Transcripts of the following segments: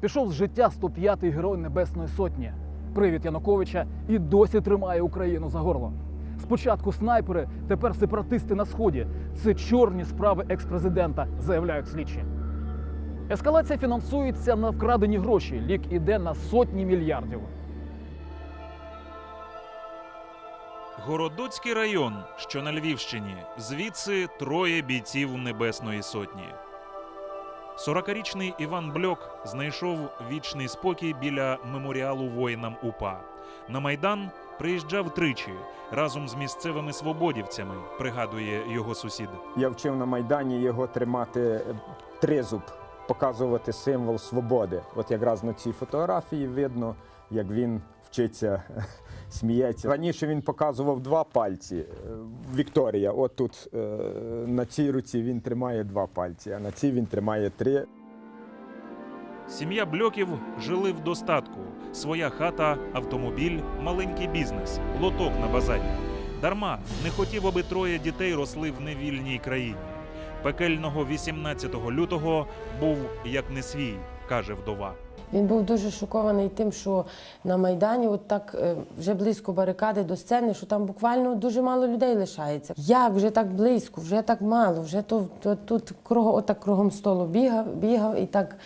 Пішов з життя 105-й герой Небесної Сотні. Привід Януковича і досі тримає Україну за горло. Спочатку снайпери, тепер сепаратисти на сході. Це чорні справи експрезидента, заявляють слідчі. Ескалація фінансується на вкрадені гроші. Лік іде на сотні мільярдів. Городоцький район, що на Львівщині, звідси троє бійців Небесної Сотні. 40-річний Іван Бльок знайшов вічний спокій біля меморіалу воїнам УПА. На майдан приїжджав тричі разом з місцевими свободівцями, пригадує його сусід. Я вчив на Майдані його тримати е, тризуб, показувати символ свободи. От якраз на цій фотографії видно, як він вчиться, сміється. Раніше він показував два пальці. Е, Вікторія, от тут е, на цій руці він тримає два пальці, а на цій він тримає три. Сім'я Бльоків жили в достатку. Своя хата, автомобіль, маленький бізнес, лоток на базарі. Дарма не хотів, аби троє дітей росли в невільній країні. Пекельного 18 лютого був як не свій, каже вдова. Він був дуже шокований тим, що на Майдані, от так е, вже близько барикади до сцени, що там буквально дуже мало людей лишається. Як вже так близько, вже так мало, вже то, то тут кругом, отак кругом столу бігав, бігав і так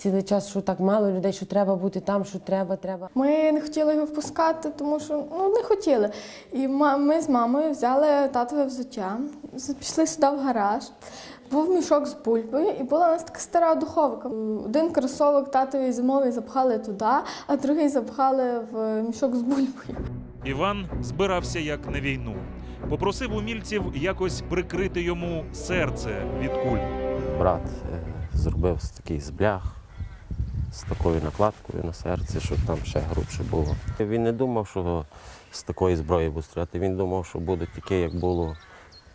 цілий час, що так мало людей, що треба бути там, що треба, треба. Ми не хотіли його впускати, тому що ну не хотіли. І ми з мамою взяли татове взуття, пішли сюди в гараж. Був мішок з бульбою, і була у нас така стара духовка. Один кросовок татові зимовий запхали туди, а другий запхали в мішок з бульбою. Іван збирався як на війну. Попросив умільців якось прикрити йому серце від куль. брат е, зробив з такий з блях, з такою накладкою на серці, щоб там ще грубше було. Він не думав, що з такої зброї буде стріляти. Він думав, що буде таке, як було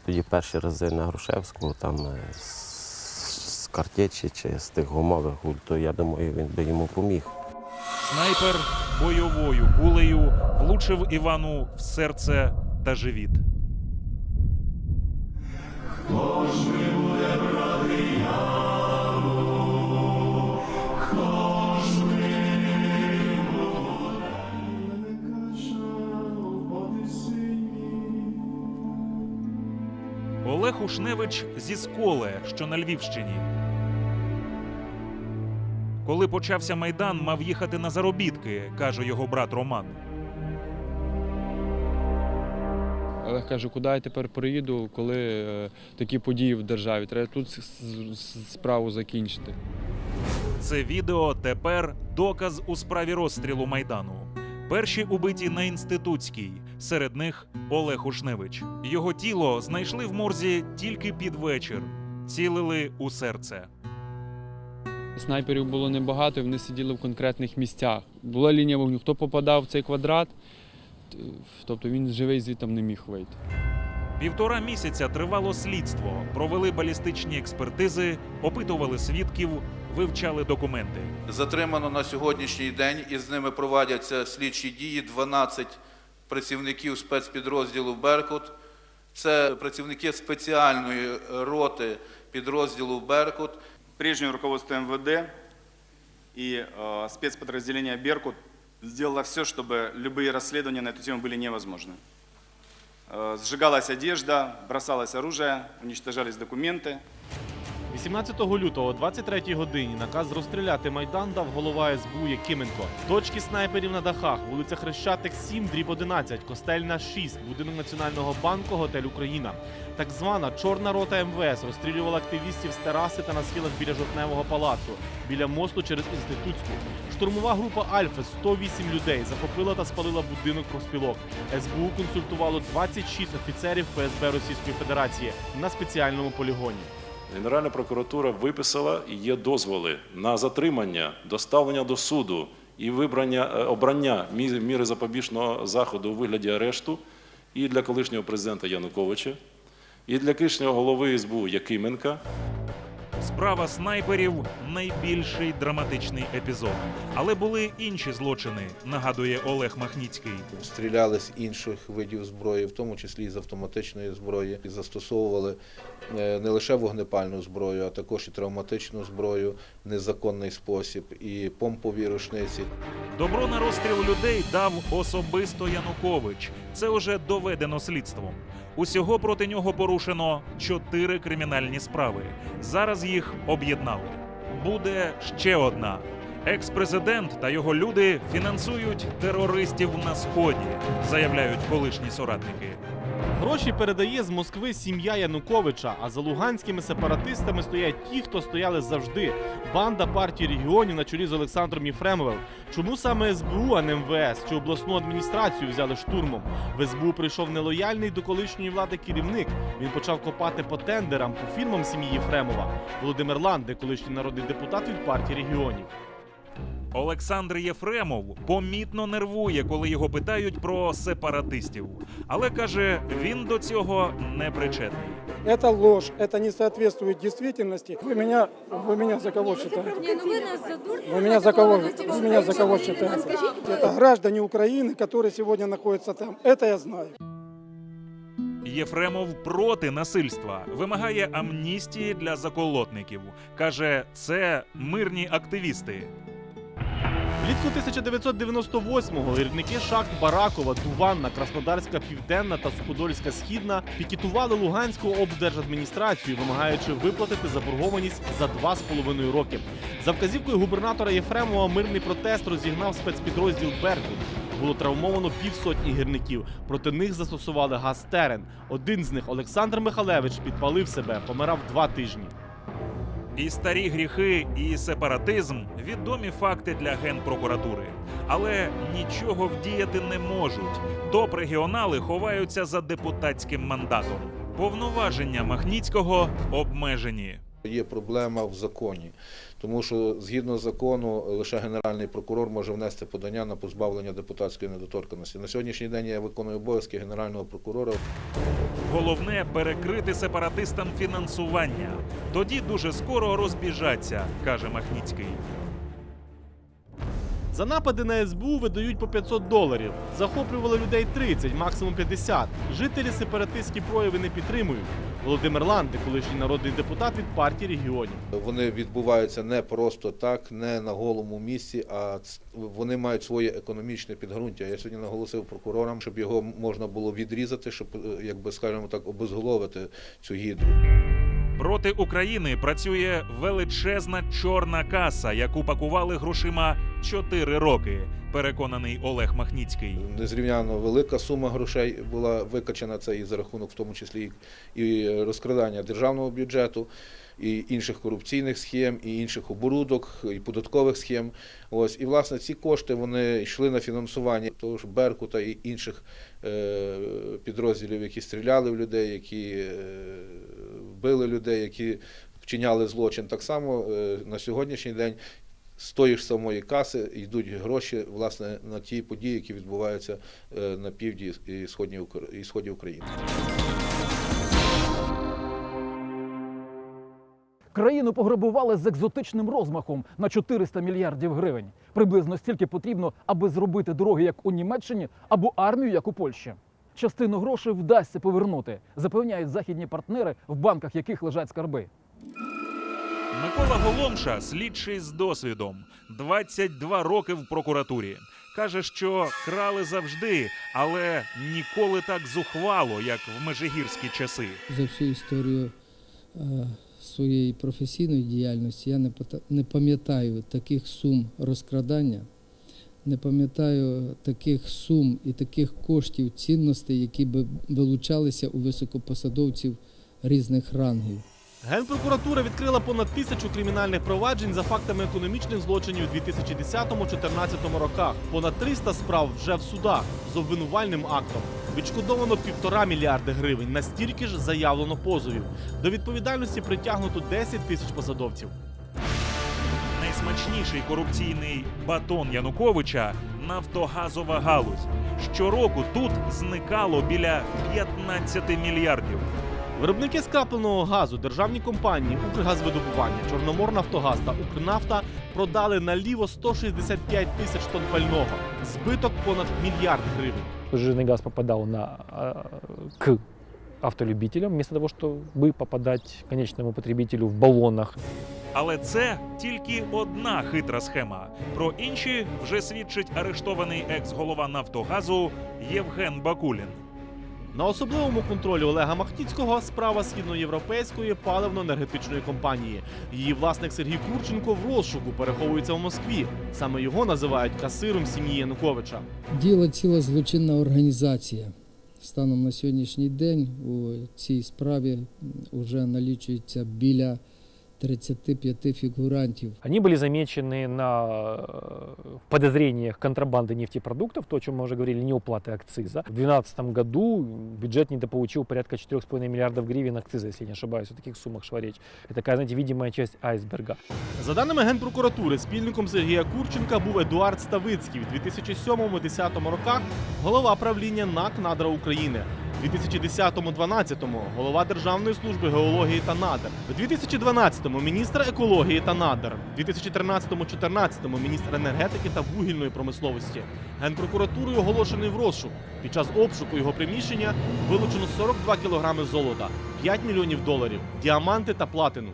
тоді перші рази на Грушевську, там е, з, картечі чи з тих гумових гуль, то я думаю, він би йому поміг. Снайпер бойовою кулею влучив Івану в серце та живіт. Олег Ушневич зі Сколе, що на Львівщині. Коли почався майдан, мав їхати на заробітки, каже його брат Роман. Олег каже, куди я тепер приїду, коли е, такі події в державі. Треба тут справу закінчити. Це відео тепер доказ у справі розстрілу майдану. Перші убиті на інститутській, серед них Олег Ушневич. Його тіло знайшли в морзі тільки під вечір. Цілили у серце. Снайперів було небагато, і вони сиділи в конкретних місцях. Була лінія вогню. Хто попадав в цей квадрат, тобто він живий звідти не міг вийти. Півтора місяця тривало слідство. Провели балістичні експертизи, опитували свідків, вивчали документи. Затримано на сьогоднішній день і з ними проводяться слідчі дії 12 працівників спецпідрозділу Беркут. Це працівники спеціальної роти підрозділу Беркут. Прежнее руководство МВД и э, спецподразделение «Беркут» сделало все, чтобы любые расследования на эту тему были невозможны. Э, сжигалась одежда, бросалось оружие, уничтожались документы. 18 лютого о 23 годині наказ розстріляти Майдан дав голова СБУ Якименко. Точки снайперів на дахах, вулиця Хрещатик 7, дріб 11, Костельна 6, будинок Національного банку, готель Україна. Так звана Чорна рота МВС розстрілювала активістів з тераси та на схилах біля Жовтневого палацу, біля мосту через інститутську. Штурмова група Альфа 108 людей захопила та спалила будинок профспілок. СБУ консультувало 26 офіцерів ФСБ Російської Федерації на спеціальному полігоні. Генеральна прокуратура виписала і є дозволи на затримання, доставлення до суду і вибрання е, обрання міри запобіжного заходу у вигляді арешту і для колишнього президента Януковича, і для колишнього голови СБУ Якименка. Справа снайперів найбільший драматичний епізод. Але були інші злочини, нагадує Олег Махніцький. Стріляли з інших видів зброї, в тому числі з автоматичної зброї, і застосовували е, не лише вогнепальну зброю, а також і травматичну зброю в незаконний спосіб, і помпові рушниці. Добро на розстріл людей дав особисто Янукович. Це вже доведено слідством. Усього проти нього порушено чотири кримінальні справи. Зараз їх об'єднали. Буде ще одна. Екс-президент та його люди фінансують терористів на сході, заявляють колишні соратники. Гроші передає з Москви сім'я Януковича, а за луганськими сепаратистами стоять ті, хто стояли завжди. Банда партії регіонів на чолі з Олександром Єфремовим. Чому саме СБУ, а не МВС чи обласну адміністрацію взяли штурмом? В СБУ прийшов нелояльний до колишньої влади керівник. Він почав копати по тендерам по фірмам сім'ї Єфремова. Володимир Ланде, колишній народний депутат від партії регіонів. Олександр Єфремов помітно нервує, коли його питають про сепаратистів. Але каже, він до цього не причетний. Это ложь, это не соответствует действительности. Вы меня, вы меня за кого считаете? Ні, ну ви нас за дурня Вы меня за кого, вы меня за кого считаете? Это граждане Украины, которые сегодня находятся там. Это я знаю. Єфремов проти насильства, вимагає амністії для заколотників. каже, це мирні активісти. Влітку 1998-го гірники шахт Баракова, Дуванна, Краснодарська Південна та Суходольська Східна пікетували Луганську облдержадміністрацію, вимагаючи виплатити заборгованість за два з половиною роки. За вказівкою губернатора Єфремова мирний протест розігнав спецпідрозділ Беркут. Було травмовано півсотні гірників. Проти них застосували газ терен. Один з них, Олександр Михалевич, підпалив себе, помирав два тижні. І старі гріхи, і сепаратизм відомі факти для генпрокуратури. Але нічого вдіяти не можуть. Топ-регіонали ховаються за депутатським мандатом. Повноваження Махніцького обмежені. Є проблема в законі, тому що згідно закону лише генеральний прокурор може внести подання на позбавлення депутатської недоторканності. На сьогоднішній день я виконую обов'язки генерального прокурора. Головне перекрити сепаратистам фінансування. Тоді дуже скоро розбіжаться, каже Махніцький. За напади на СБУ видають по 500 доларів. Захоплювали людей 30, максимум 50. Жителі сепаратистські прояви не підтримують. Володимир Ланде, колишній народний депутат від партії регіонів. Вони відбуваються не просто так, не на голому місці, а вони мають своє економічне підґрунтя. Я сьогодні наголосив прокурорам, щоб його можна було відрізати, щоб, е, якби скажімо так, обезголовити цю гідру. Проти України працює величезна чорна каса, яку пакували грошима 4 роки. Переконаний Олег Махніцький. Незрівняно велика сума грошей була викачена це і за рахунок, в тому числі і розкрадання державного бюджету, і інших корупційних схем, і інших оборудок, і податкових схем. Ось і власне ці кошти вони йшли на фінансування того ж Беркута і інших е, підрозділів, які стріляли в людей, які е, били людей, які вчиняли злочин. Так само е, на сьогоднішній день з тої ж самої каси йдуть гроші власне на ті події, які відбуваються на півдні і сході України. Країну пограбували з екзотичним розмахом на 400 мільярдів гривень. Приблизно стільки потрібно, аби зробити дороги, як у Німеччині, або армію, як у Польщі. Частину грошей вдасться повернути, запевняють західні партнери, в банках яких лежать скарби. Микола Голомша, слідчий з досвідом, 22 роки в прокуратурі. Каже, що крали завжди, але ніколи так зухвало, як в межигірські часи. за всю історію е, своєї професійної діяльності я не пам'ятаю таких сум розкрадання, не пам'ятаю таких сум і таких коштів, цінностей, які би вилучалися у високопосадовців різних рангів. Генпрокуратура відкрила понад тисячу кримінальних проваджень за фактами економічних злочинів у 2010-2014 роках. Понад 300 справ вже в судах з обвинувальним актом. Відшкодовано півтора мільярди гривень. Настільки ж заявлено позовів. До відповідальності притягнуто 10 тисяч посадовців. Найсмачніший корупційний батон Януковича нафтогазова галузь. Щороку тут зникало біля 15 мільярдів. Виробники скрапленого газу, державні компанії Укргазвидобування, Чорноморнафтогаз та Укрнафта продали наліво 165 тисяч тонн пального. Збиток понад мільярд гривень. Жирный газ попадал на, к автолюбителям, вместо того, чтобы попадать конечному потребителю в баллонах. Але це тільки одна хитра схема. Про інші вже свідчить арештований екс-голова Нафтогазу Євген Бакулін. На особливому контролі Олега Махніцького справа східноєвропейської паливно-енергетичної компанії. Її власник Сергій Курченко в розшуку переховується в Москві. Саме його називають касиром сім'ї Януковича. Діло ціла злочинна організація. Станом на сьогоднішній день у цій справі вже налічується біля 35 фігурантів. Они были замечены на э, подозрениях контрабанды нефтепродуктов, то, о чем мы уже говорили, неуплаты акциза. В 2012 году бюджет недополучил порядка 4,5 миллиардов гривен акциза, если я не ошибаюсь. О таких суммах шла речь. Это такая, знаете, видимая часть айсберга. За даними генпрокуратури, спільником Сергія Курченка був Едуард Ставицький в 2007-2010 роках голова правління НАК Надра України. У 2010-2012 голова Державної служби геології та надр. У 2012-му міністр екології та надр. У 2013-2014 міністр енергетики та вугільної промисловості. Генпрокуратурою оголошений в розшук. Під час обшуку його приміщення вилучено 42 кілограми золота, 5 мільйонів доларів, діаманти та платину.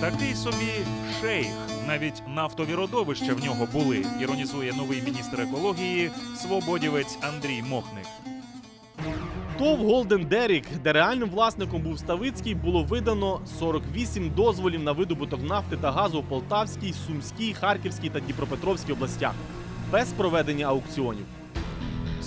Такий собі шейх. Навіть нафтові родовища в нього були, іронізує новий міністр екології, свободівець Андрій Мохник. ТОВ Голден Дерік, де реальним власником був Ставицький, було видано 48 дозволів на видобуток нафти та газу в Полтавській, Сумській, Харківській та Дніпропетровській областях без проведення аукціонів.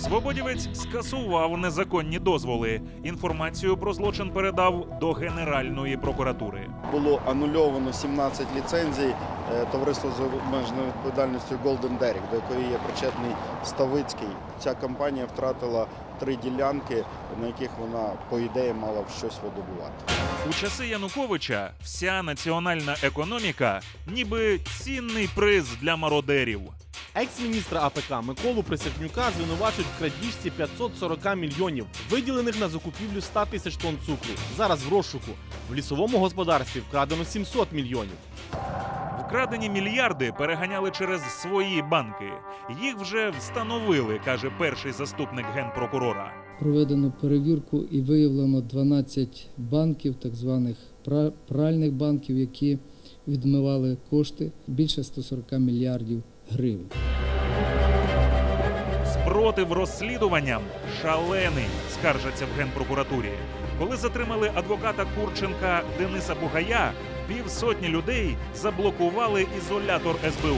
Свободівець скасував незаконні дозволи. Інформацію про злочин передав до Генеральної прокуратури. Було анульовано 17 ліцензій е, товариства з обмеженою відповідальністю Golden Derrick, до якої є причетний Ставицький. Ця компанія втратила три ділянки, на яких вона, по ідеї, мала щось видобувати. У часи Януковича вся національна економіка ніби цінний приз для мародерів. Екс-міністра АПК Миколу Присяжнюка звинувачують в крадіжці 540 мільйонів, виділених на закупівлю 100 тисяч тонн цукру. Зараз в розшуку. В лісовому господарстві вкрадено 700 мільйонів. Вкрадені мільярди переганяли через свої банки. Їх вже встановили, каже перший заступник генпрокурора. Проведено перевірку і виявлено 12 банків, так званих пра- пральних банків, які відмивали кошти більше 140 мільярдів гривень. Спротив розслідуванням шалений, скаржаться в генпрокуратурі. Коли затримали адвоката Курченка Дениса Бугая, півсотні людей заблокували ізолятор СБУ.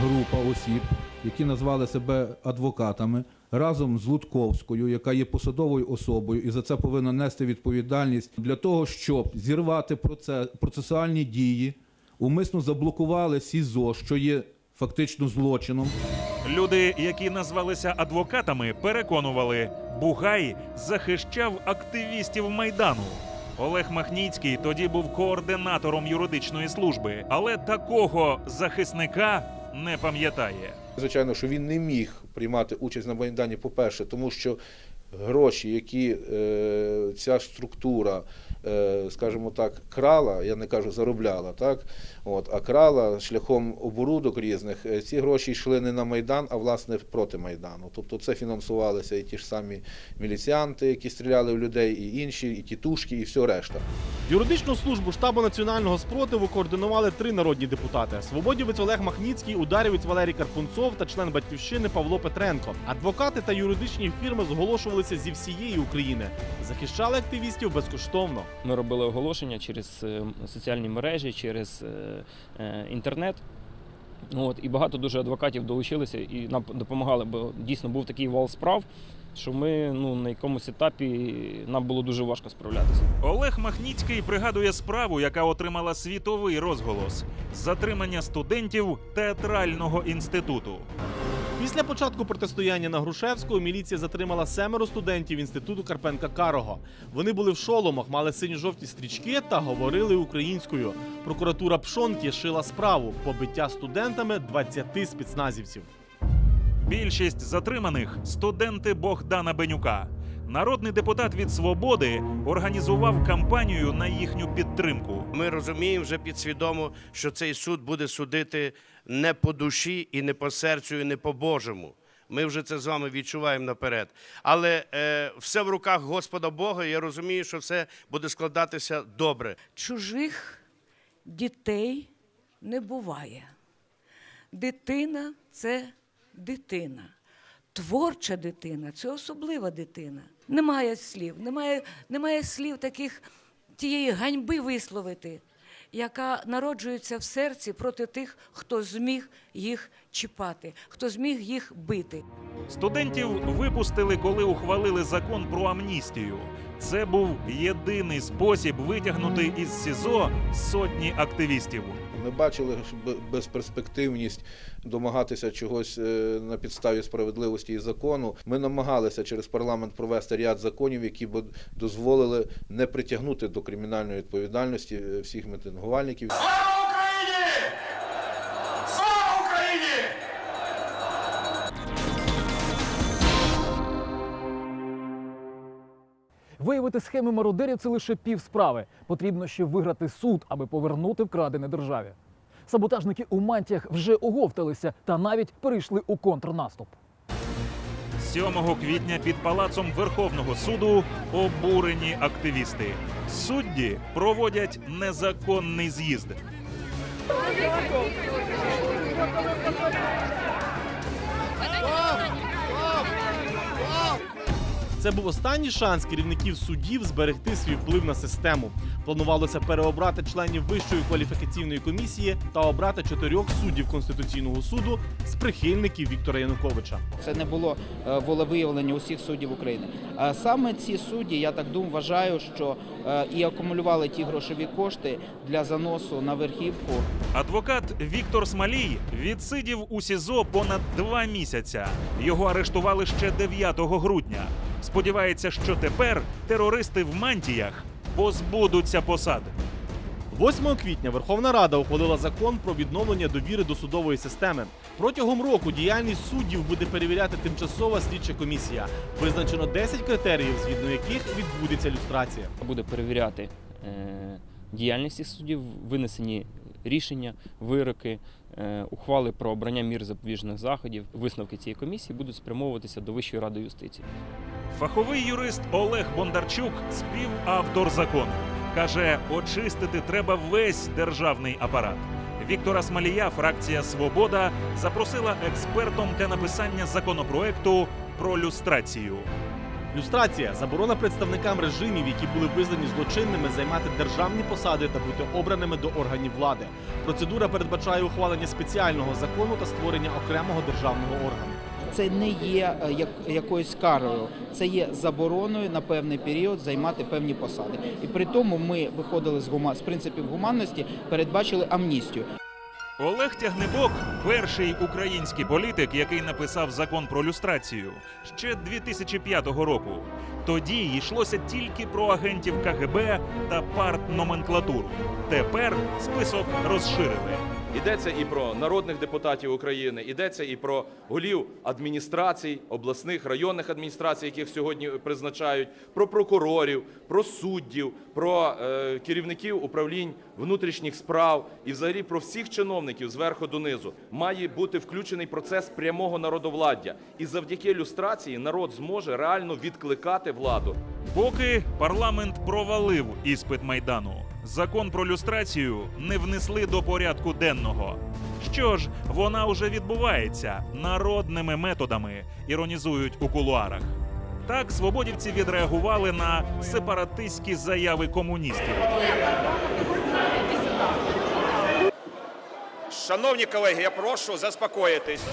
група осіб, які назвали себе адвокатами, разом з Лутковською, яка є посадовою особою, і за це повинна нести відповідальність для того, щоб зірвати процес, процесуальні дії, умисно заблокували СІЗО, що є фактично злочином. Люди, які назвалися адвокатами, переконували, Бугай захищав активістів майдану. Олег Махніцький тоді був координатором юридичної служби, але такого захисника не пам'ятає. Звичайно, що він не міг приймати участь на Майдані, по-перше, тому що гроші, які е, ця структура, скажімо так, крала, я не кажу заробляла, так, от, а крала шляхом оборудок різних, е, ці гроші йшли не на Майдан, а власне проти Майдану. Тобто це фінансувалися і ті ж самі міліціянти, які стріляли в людей, і інші, і тітушки, і все решта. Юридичну службу штабу національного спротиву координували три народні депутати: свободівець Олег Махніцький, ударівець Валерій Карпунцов та член батьківщини Павло Петренко. Адвокати та юридичні фірми зголошувалися зі всієї України, захищали активістів безкоштовно. Ми робили оголошення через е, соціальні мережі, через е, е, інтернет. От, і багато дуже адвокатів долучилися і нам допомагали, бо дійсно був такий вал справ, що ми ну, на якомусь етапі нам було дуже важко справлятися. Олег Махніцький пригадує справу, яка отримала світовий розголос затримання студентів театрального інституту. Після початку протистояння на Грушевського міліція затримала семеро студентів інституту Карпенка Карого. Вони були в шоломах, мали синьо-жовті стрічки та говорили українською. Прокуратура Пшонки шила справу побиття студентами 20 спецназівців. Більшість затриманих студенти Богдана Бенюка. Народний депутат від свободи організував кампанію на їхню підтримку. Ми розуміємо вже підсвідомо, що цей суд буде судити не по душі і не по серцю, і не по Божому. Ми вже це з вами відчуваємо наперед. Але е, все в руках Господа Бога. Я розумію, що все буде складатися добре. чужих дітей не буває. Дитина це дитина. Творча дитина це особлива дитина. Немає слів, немає, немає слів таких тієї ганьби висловити, яка народжується в серці проти тих, хто зміг їх чіпати, хто зміг їх бити. Студентів випустили, коли ухвалили закон про амністію. Це був єдиний спосіб витягнути із СІЗО сотні активістів. Ми бачили безперспективність домагатися чогось е, на підставі справедливості і закону. Ми намагалися через парламент провести ряд законів, які б дозволили не притягнути до кримінальної відповідальності е, всіх мітингувальників. Виявити схеми мародерів це лише пів справи. Потрібно ще виграти суд, аби повернути вкрадене державі. Саботажники у мантіях вже оговталися та навіть перейшли у контрнаступ. 7 квітня під палацом Верховного суду обурені активісти. Судді проводять незаконний з'їзд. Це був останній шанс керівників судів зберегти свій вплив на систему. Планувалося переобрати членів Вищої кваліфікаційної комісії та обрати чотирьох суддів Конституційного суду з прихильників Віктора Януковича. Це не було е, волевиявлення усіх суддів України. А саме ці судді, я так думаю, вважаю, що е, і акумулювали ті грошові кошти для заносу на верхівку. Адвокат Віктор Смалій відсидів у СІЗО понад два місяця. Його арештували ще 9 грудня. Сподівається, що тепер терористи в мантіях позбудуться посад. 8 квітня Верховна Рада ухвалила закон про відновлення довіри до судової системи. Протягом року діяльність суддів буде перевіряти тимчасова слідча комісія. Визначено 10 критеріїв, згідно яких відбудеться люстрація. Буде перевіряти е, діяльність суддів, винесені рішення, вироки, ухвали про обрання мір запобіжних заходів. Висновки цієї комісії будуть спрямовуватися до Вищої ради юстиції. Фаховий юрист Олег Бондарчук співавтор закону. Каже, очистити треба весь державний апарат. Віктора Смалія, фракція Свобода, запросила експертом для написання законопроекту про люстрацію. Люстрація заборона представникам режимів, які були визнані злочинними, займати державні посади та бути обраними до органів влади. Процедура передбачає ухвалення спеціального закону та створення окремого державного органу. Це не є е, якоюсь карою, це є забороною на певний період займати певні посади. І при тому ми виходили з, гума, з принципів гуманності, передбачили амністію. Олег Тягнебок перший український політик, який написав закон про люстрацію ще 2005 року. Тоді йшлося тільки про агентів КГБ та партноменклатуру. Тепер список розширили. Йдеться і про народних депутатів України, йдеться і про голів адміністрацій, обласних районних адміністрацій, яких сьогодні призначають, про прокурорів, про суддів, про е, керівників управлінь внутрішніх справ і взагалі про всіх чиновників зверху донизу. Має бути включений процес прямого народовладдя. І завдяки люстрації народ зможе реально відкликати владу. Поки парламент провалив іспит майдану, закон про люстрацію не внесли до порядку денного. Що ж, вона уже відбувається народними методами, іронізують у кулуарах. Так свободівці відреагували на сепаратистські заяви комуністів. Шановні колеги, я прошу заспокоїтись.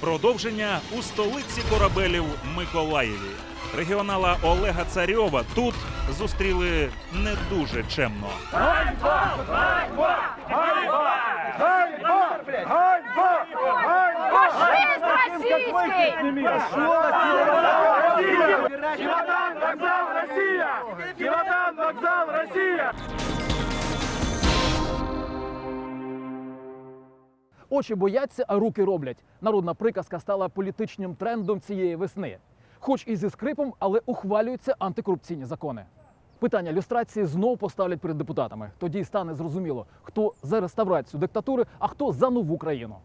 Продовження у столиці корабелів Миколаєві. Регіонала Олега Царьова тут зустріли не дуже чемно. Ганьба! Ганьба! Ганьба! Ганьба! Ганьба! Чемодан, вокзал, Россия! Чемодан, вокзал, Россия! Очі бояться, а руки роблять. Народна приказка стала політичним трендом цієї весни. Хоч і зі скрипом, але ухвалюються антикорупційні закони. Питання люстрації знову поставлять перед депутатами. Тоді стане зрозуміло, хто за реставрацію диктатури, а хто за нову країну.